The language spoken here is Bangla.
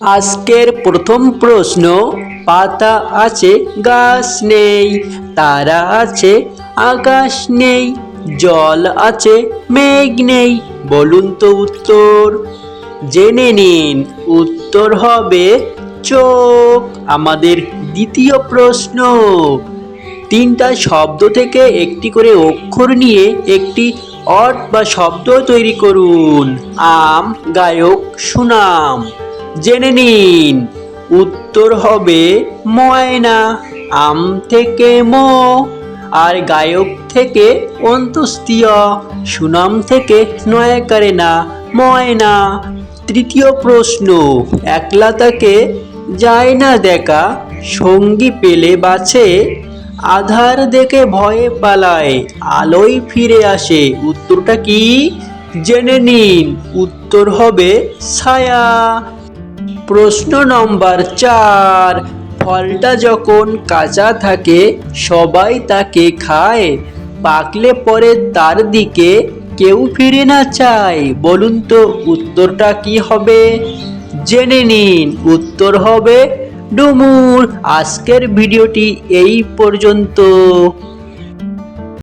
আজকের প্রথম প্রশ্ন, পাতা আছে, গাছ নেই, তারা আছে, আকাশ নেই, জল আছে, মেঘ নেই, বলুন তো উত্তর। জেনে নিন, উত্তর হবে চোখ। আমাদের দ্বিতীয় প্রশ্ন, তিনটা শব্দ থেকে একটি করে অক্ষর নিয়ে একটি অর্থ বা শব্দ তৈরি করুন। আম, গায়ক, সুনাম। জেনে নিন, উত্তর হবে ময়না, আম থেকে ম, আর গায়ক থেকে অন্ত্যস্তীয় সুনাম থেকে নয় নয়াকারে না ময়না। তৃতীয় প্রশ্ন, একলা তাকে যায় না দেখা, সঙ্গী পেলে বাছে, আধার দেখে ভয়ে পালায়, আলোয় ফিরে আসে। উত্তরটা কি? জেনে নিন, উত্তর হবে ছায়া। প্রশ্ন নম্বর চার, ফলটা যখন কাঁচা থাকে, সবাই তাকে খায়। পাকলে পরে তার দিকে কেউ ফিরে না চায়। বলুন তো, উত্তরটা কি হবে? জেনে নিন, উত্তর হবে ডুমুর। আজকের ভিডিওটি এই পর্যন্ত।